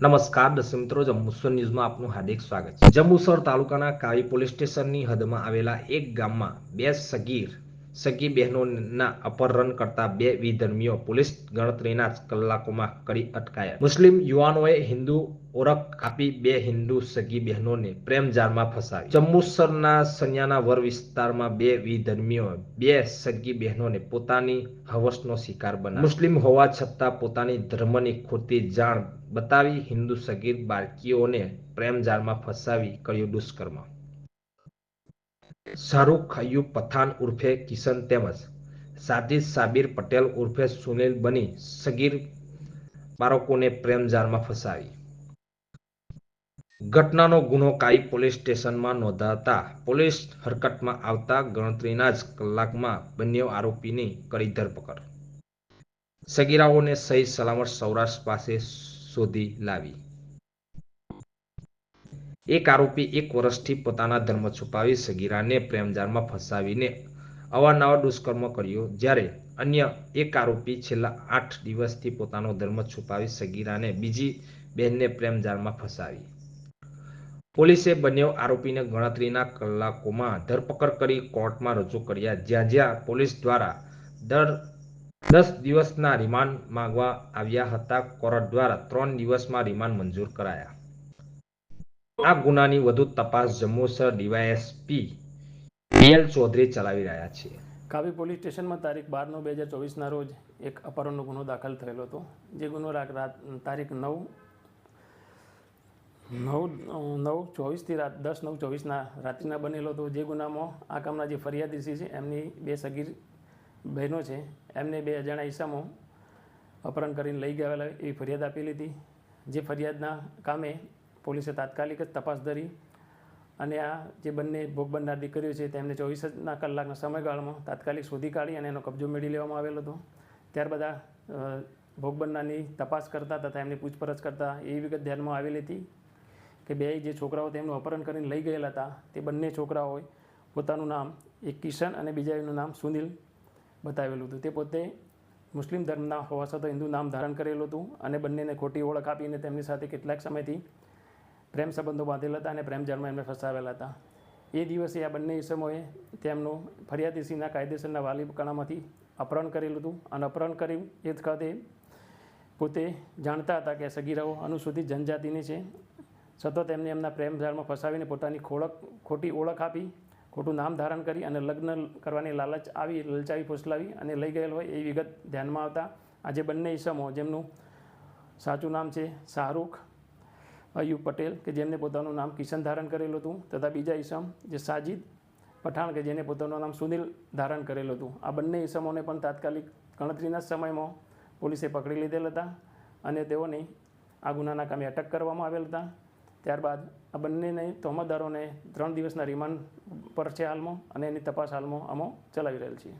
નમસ્કાર, દર્શક મિત્રો જમ્મુસર ન્યૂઝમાં આપનું હાર્દિક સ્વાગત છે. જમ્મુસર તાલુકાના કાવી પોલીસ સ્ટેશનની હદમાં આવેલા એક ગામમાં બે સગીર સગી બહેનોના અપહરણ કરતા બે વિધર્મીઓ પોલીસ ગણતરીના કલાકોમાં કરી અટકાયા. મુસ્લિમ યુવાનોએ હિન્દુ ઓળખ આપી બે હિન્દુ સગી બહેનોને પ્રેમજાળમાં ફસાવી. જંબુસરના સન્યાના વર વિસ્તારમાં બે વિધર્મીઓ, બે સગી બહેનોને પોતાની હવસનો શિકાર બનાવ્યો. મુસ્લિમ હોવા છતાં પોતાની ધર્મની ખોટી જાણ બતાવી હિન્દુ સગીર બાળકીઓને પ્રેમજાળમાં ફસાવી કર્યું દુષ્કર્મ. શાહરૂખ અયુબ પઠાણ ઉર્ફે કિશન તેમજ સાદિદ સાબિર પટેલ ઉર્ફે સુનિલ બની સગીર બાળકોને પ્રેમજાળમાં ફસાવી. ઘટનાનો ગુનો કાઈ પોલીસ સ્ટેશનમાં નોંધાતા પોલીસ હરકતમાં આવતા ગણતરીના જ કલાકમાં બંને આરોપીની કરી ધરપકડ. સગીરાઓને સહી સલામત સૌરાષ્ટ્ર પાસે શોધી લાવી. એક આરોપી એક વર્ષથી પોતાના ધર્મ છુપાવી સગીરાને પ્રેમજાળમાં ફસાવીને અવારનવાર દુષ્કર્મ કર્યો. જ્યારે અન્ય એક આરોપી છેલ્લા આઠ દિવસથી પોતાનો ધર્મ છુપાવી સગીરાને બીજી બહેનને પ્રેમજાળમાં ફસાવી. પોલીસે બંને આરોપીને ગણતરીના કલાકોમાં ધરપકડ કરી કોર્ટમાં રજૂ કર્યા. જ્યાં જ્યાં પોલીસ દ્વારા દર દસ દિવસના રિમાન્ડ માંગવા આવ્યા હતા. કોર્ટ દ્વારા ત્રણ દિવસમાં રિમાન્ડ મંજૂર કરાયા. આ ગુનાની વધુ તપાસ જમ્મુસર ડીવાયએસપી બીએલ ચૌધરી ચલાવી રહ્યા છે. કાવી પોલીસ સ્ટેશનમાં તારીખ બાર નવ બે હજાર ચોવીસના રોજ એક અપહરણનો ગુનો દાખલ થયેલો હતો, જે ગુનો રાત તારીખ નવ નવ નવ ચોવીસથી રાત દસ, નવ ચોવીસના રાત્રિના બનેલો હતો. જે ગુનામાં આ કામના જે ફરિયાદીસી છે, એમની બે સગીર બહેનો છે, એમને બે અજાણ્યા ઈસામાં અપહરણ કરીને લઈ ગયેલા એવી ફરિયાદ આપેલી હતી જે ફરિયાદના કામે પોલીસે તાત્કાલિક જ તપાસ ધરી અને આ જે બંને ભોગ બનનાર દીકરીઓ છે, તેમને ચોવીસના કલાકના સમયગાળામાં તાત્કાલિક શોધી કાઢી અને એનો કબજો મેળવી લેવામાં આવેલો હતો. ત્યારબાદ આ ભોગ બનનારની તપાસ કરતા તથા એમની પૂછપરછ કરતા એવી વિગત ધ્યાનમાં આવેલી હતી કે બે જે છોકરાઓ તેમનું અપહરણ કરીને લઈ ગયેલા હતા, તે બંને છોકરાઓએ પોતાનું નામ એક કિશન અને બીજાનું નામ સુનિલ બતાવેલું હતું. તે પોતે મુસ્લિમ ધર્મના હોવા છતાં હિન્દુ નામ ધારણ કરેલું હતું અને બંનેને ખોટી ઓળખ આપીને તેમની સાથે કેટલાક સમયથી પ્રેમ સંબંધો બાંધેલા હતા અને પ્રેમ જન્મમાં એમને ફસાવેલા હતા. એ દિવસે આ બંને ઈસમોએ તેમનું ફરિયાદીસીના કાયદેસરના વાલી કણામાંથી અપહરણ કરેલું હતું અને અપહરણ કર્યું એ ખાતે પોતે જાણતા હતા કે સગીરાઓ અનુસૂચિત જનજાતિની છે. છતાં તેમને એમના પ્રેમ જાળમાં ફસાવીને પોતાની ખોળક, ખોટી ઓળખ આપી, ખોટું નામ ધારણ કરી અને લગ્ન કરવાની લાલચ આવી, લલચાવી, ફોસલાવી અને લઈ ગયેલ હોય એ વિગત ધ્યાનમાં આવતા આજે બંને ઈસમો જેમનું સાચું નામ છે શાહરૂખ અયુબ પટેલ, કે જેમને પોતાનું નામ કિશન ધારણ કરેલું હતું, તથા બીજા ઈસમ, જે સાજિદ પઠાણ, કે જેને પોતાનું નામ સુનિલ ધારણ કરેલું હતું. આ બંને ઈસમોને પણ તાત્કાલિક ગણતરીના સમયમાં પોલીસે પકડી લીધેલ હતા અને તેઓની આ ગુનાના કામે અટક કરવામાં આવેલ હતા. ત્યારબાદ આ બંનેને તહોમતદારોને ત્રણ દિવસના રિમાન્ડ પર છે હાલમાં અને એની તપાસ હાલમાં અમો ચલાવી રહેલ છીએ